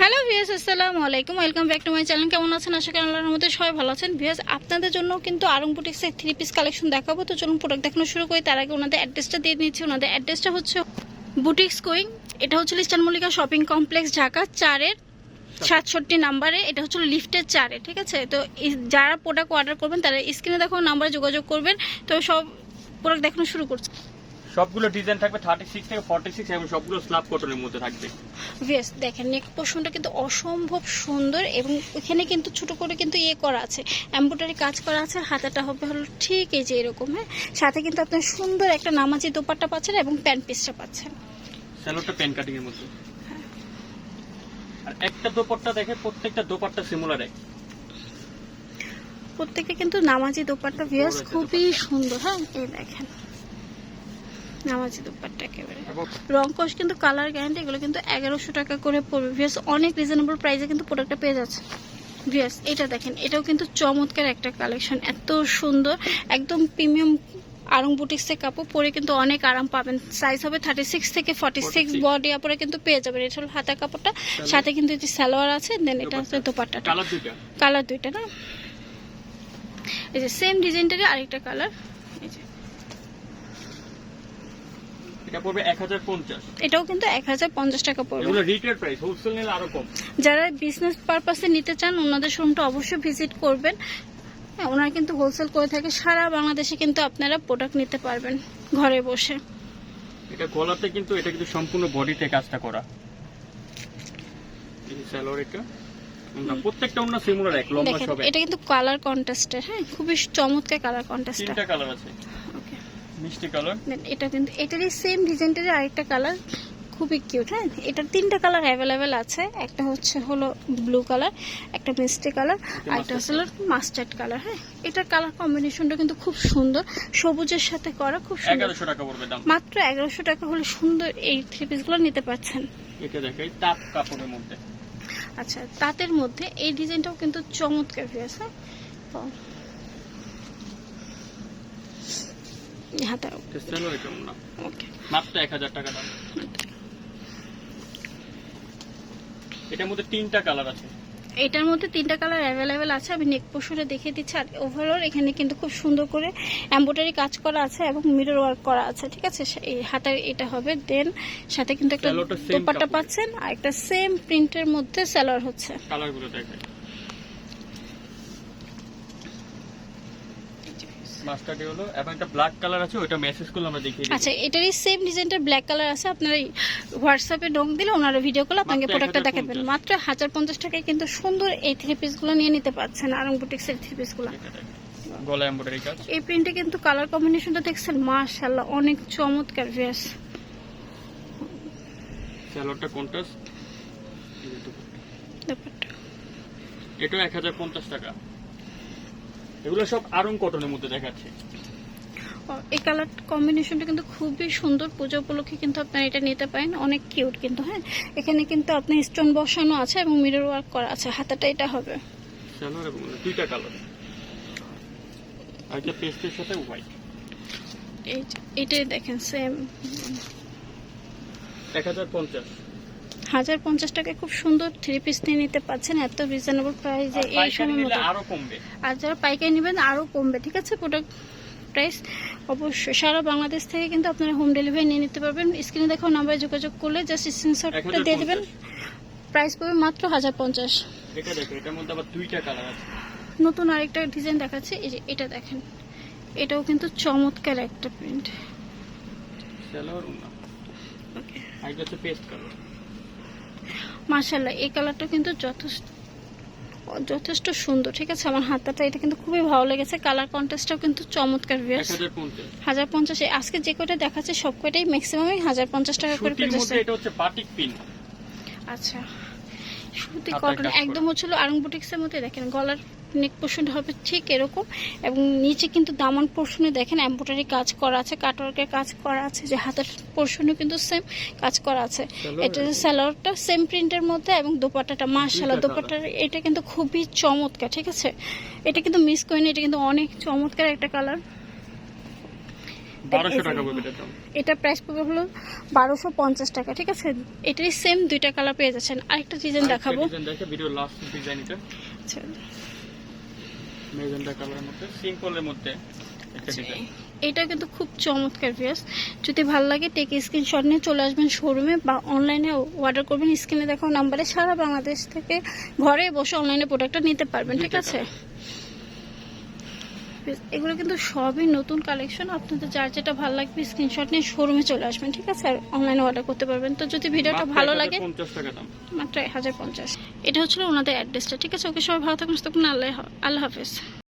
Hello VS আসসালামু আলাইকুম। Welcome back to my channel. কেমন আছেন? আশা করি আল্লাহর মধ্যে সবাই ভালো আছেন। ভিএস আপনাদের জন্য কিন্তু আরং বুটিক্সের থ্রি পিস কালেকশন দেখাবো। তো চলুন প্রোডাক্ট দেখানো শুরু করি। তার আগে ওনাদের অ্যাড্রেসটা দিয়ে নিচ্ছি ওনাদের অ্যাড্রেসটা হচ্ছে বুটিক্স কোয়িং এটা হচ্ছে Eastern Mallika shopping complex Dhaka চারের সাতষট্টি নাম্বারে। এটা হচ্ছে লিফটের চারে, ঠিক আছে? তো যারা প্রোডাক্ট অর্ডার করবেন, তারা স্ক্রিনে দেখো, নাম্বারে যোগাযোগ করবেন। তো সব প্রোডাক্ট দেখানো শুরু করছি। সবগুলো ডিজাইন থাকবে থার্টি সিক্স থেকে ফর্টি সিক্স এবং সবগুলো স্ল্যাব কটনের মধ্যে থাকবে। বেশ দেখেন নেক পোর্শনটা কিন্তু অসম্ভব সুন্দর এবং এখানে কিন্তু ছোট করে কিন্তু ইয়ে করা আছে এমব্রয়ডারি কাজ করা আছে আর হাতাটা হবে হলো ঠিক এই যে এরকম হ্যাঁ? সাথে কিন্তু আপনার সুন্দর একটা নামাজি দোপাট্টা পাচ্ছেন এবং প্যান্ট পিসটা পাচ্ছেন। স্যালোটা পেন কাটিং এর মধ্যে। আর একটা দোপাট্টা দেখে প্রত্যেকটা দোপাট্টা সিমুলার এক। প্রত্যেকটা কিন্তু নামাজি দোপাট্টা ভিয়াস খুবই সুন্দর হ্যাঁ? এই দেখেন। নামাজি দোপাট্টা একেবারে। রং কিন্তু কালার গ্যারান্টি এগুলো কিন্তু এগারোশো টাকা করে পড়বে। ভিয়াস অনেক রিজনেবল প্রাইসে কিন্তু প্রোডাক্টটা পেয়ে যাচ্ছে। ভিয়াস এটা দেখেন এটাও কিন্তু চমৎকার একটা কালেকশন এত সুন্দর। একদম প্রিমিয়াম আরং বুটিক্সের কাপড় পরে কিন্তু অনেক আরাম পাবেন। সাইজ হবে থার্টি সিক্স থেকে ফর্টি সিক্স বডি আপরে কিন্তু পেয়ে যাবেন। এটা হলো হাতা কাপড়টা সাথে কিন্তু যে সালোয়ার আছে দেন এটা হচ্ছে দুইটা। কালার দুইটা না? এই যে সেম ডিজাইনটারই আরেকটা কালার এই যে এটা পড়বে এক হাজার পঞ্চাশ। এটাও কিন্তু টাকা পড়বে। এগুলো রিটেল প্রাইস হোলসেল নিলে আরও কম। যারা বিজনেস পারপাসে নিতে চান ওনাদের শোরুমটা অবশ্যই ভিজিট করবেন। হ্যাঁ ওনারা কিন্তু হোলসেল করে থাকে। সারা বাংলাদেশে কিন্তু আপনারা প্রোডাক্ট নিতে পারবেন ঘরে বসে। এটা গলাতে কিন্তু এটা কিন্তু সম্পূর্ণ বডিতে কাজটা করা। স্যালোর এটা প্রত্যেকটা অন্য সিমুলার এক লম্বা সব এটা কিন্তু কালার কন্ট্রাস্টের হ্যাঁ খুবই চমৎকার কালার কন্ট্রাস্টটা তিনটা কালার আছে। মিষ্টি কালার? এটা কিন্তু এটারই সেম ডিজাইনটারই আরেকটা কালার। খুবই কিউট হ্যাঁ? এটার তিনটা কালার অ্যাভেলেবেল আছে। একটা হচ্ছে হলো ব্লু কালার একটা মিষ্টি কালার আর একটা হচ্ছে মাস্টার্ড কালার। হ্যাঁ? এটার কালার কম্বিনেশনটা কিন্তু খুব সুন্দর। সবুজের সাথে করা খুব সুন্দর। টাকা পড়বে দাম। মাত্র এগারোশো টাকা হলে সুন্দর এই থ্রি পিসগুলো নিতে পারছেন। এটা দেখাই তাপ কাপড়ের মধ্যে। আচ্ছা তাঁতের মধ্যে এই ডিজাইনটাও কিন্তু চমৎকার হয়েছে ওকে। টাকা দাম। এটার মধ্যে তিনটা কালার আছে। এটার মধ্যে তিনটা কালার অ্যাভেলেবেল আছে। আমি নেক পোশনে দেখিয়ে দিচ্ছি। আর ওভারঅল এখানে কিন্তু খুব সুন্দর করে এমব্রয়ডারি কাজ করা আছে এবং মিরর ওয়ার্ক করা আছে ঠিক আছে? এই হাতার এটা হবে। দেন সাথে কিন্তু একটা দোপাট্টা পাচ্ছেন। আর একটা সেম প্রিন্টের মধ্যে সেলার হচ্ছে। কালারগুলো মাস্টার্ড হলো এবং একটা ব্ল্যাক কালার আছে ওইটা মেসেজ করলে আমরা দেখিয়ে আচ্ছা এটারই সেম ডিজাইনটার ব্ল্যাক কালার আছে আপনারা হোয়াটসঅ্যাপে ডং দিলে ওনারা ভিডিও কলে আপনাকে প্রোডাক্টটা দেখাবেন। মাত্র হাজার পঞ্চাশ টাকায় কিন্তু সুন্দর এই থ্রি পিসগুলো নিয়ে নিতে পারছেন আরং বুটিক্সের থ্রি পিসগুলো গলা। এমব্রয়ডারি কাজ। এই প্রিন্টে কিন্তু কালার কম্বিনেশনটা দেখছেন মাশাআল্লাহ অনেক চমৎকার ভেস স্যালোডটা কন্ট্রাস্ট হাজার পঞ্চাশ টাকা। এগুলো সব আরং কটনের মধ্যে দেখাচ্ছে। এই কালার কম্বিনেশনটা কিন্তু খুবই সুন্দর পুজো উপলক্ষে কিন্তু আপনারা এটা নিতে পারেন। অনেক কিউট কিন্তু হ্যাঁ? এখানে কিন্তু আপনার স্টোন বসানো আছে এবং মিরর ওয়ার্ক করা আছে। হাতাটা এটা হবে। দুইটা কালার আর পেস্টের সাথে হোয়াইট এটাই দেখেন সেম এক হাজার পঞ্চাশ। হাজার পঞ্চাশ টাকায় খুব সুন্দর থ্রি পিস নিয়ে নিতে পারছেন এত রিজনেবল প্রাইসে এই সময় মতো আরও কমবে। আর যারা পাইকারি নেবেন আরও কমবে ঠিক আছে? প্রোডাক্ট প্রাইস অবশ্যই। সারা বাংলাদেশ থেকে কিন্তু আপনারা হোম ডেলিভারি নিয়ে নিতে পারবেন। স্ক্রিনে দেখো নাম্বারে যোগাযোগ করলে জাস্ট স্ক্রিনশটটা দিয়ে দেবেন। প্রাইস পাবে মাত্র হাজার পঞ্চাশ। নতুন আরেকটা ডিজাইন দেখাচ্ছে এই যে এটা দেখেন। এটাও কিন্তু চমৎকার একটা প্রিন্ট ওকে পেস্ট কালার মার্শাল্লাহ এই কালারটা কিন্তু যথেষ্ট যথেষ্ট সুন্দর ঠিক আছে? আমার হাতাটা এটা কিন্তু খুবই ভালো লেগেছে। কালার কন্টেস্টটাও কিন্তু চমৎকার বিয়াস ভিউয়ার্স হাজার পঞ্চাশ। আজকে যে কটা দেখাচ্ছে সব কয়টাই ম্যাক্সিমামই হাজার পঞ্চাশ টাকা করে সুতির এটা হচ্ছে বাটিক পিন আচ্ছা। সুতি কটন একদম হচ্ছিল আরং বুটিক্সের মধ্যে দেখেন গলার নেক পোর্শনটা হবে ঠিক এরকম এবং নিচে কিন্তু দামান পোর্শনে দেখেন এম্ব্রয়ডারি কাজ করা আছে কাটওয়ার্কের কাজ করা আছে যে হাতের পোর্শনে কিন্তু সেম কাজ করা আছে। এটা স্যালোয়ারটা সেম প্রিন্টের মধ্যে এবং দোপাট্টাটা দুইটা দোপাট্টার এটা কিন্তু খুবই চমৎকার ঠিক আছে? এটা কিন্তু মিস করিনি এটা কিন্তু অনেক চমৎকার একটা কালার বারোশো টাকা পড়বে এটার দাম। এটা প্রাইস পড়বে হলো বারোশো পঞ্চাশ টাকা ঠিক আছে? এটারই সেম দুইটা কালার পেয়ে যাচ্ছেন। আরেকটা ডিজাইন দেখাবো। ডিজাইন দেখে ভিডিও লাস্ট ডিজাইন এটা। আচ্ছা। মেজেন্ডা কালারের মধ্যে সিম্পলের মধ্যে একটা আচ্ছা, ডিজাইন এটা কিন্তু খুব চমৎকার ভিউস যদি ভালো লাগে টেক স্ক্রিনশট নিয়ে চলে আসবেন শোরুমে বা অনলাইনে অর্ডার করবেন। স্ক্রিনে দেখো নাম্বারে সারা বাংলাদেশ থেকে ঘরে বসে অনলাইনে প্রোডাক্টটা নিতে পারবেন ঠিক আছে? বেশ, এগুলো কিন্তু সবই নতুন কালেকশন আপনাদের যার যেটা ভালো লাগবে স্ক্রিনশট নিয়ে শোরুমে চলে আসবেন ঠিক আছে? আর অনলাইনে অর্ডার করতে পারবেন। তো যদি ভিডিওটা ভালো লাগে মাত্র এক হাজার পঞ্চাশ। এটা হচ্ছিল ওনাদের অ্যাড্রেসটা ঠিক আছে? ওকে সবাই ভালো থাকুন, আল্লাহ আল্লাহ হাফেজ।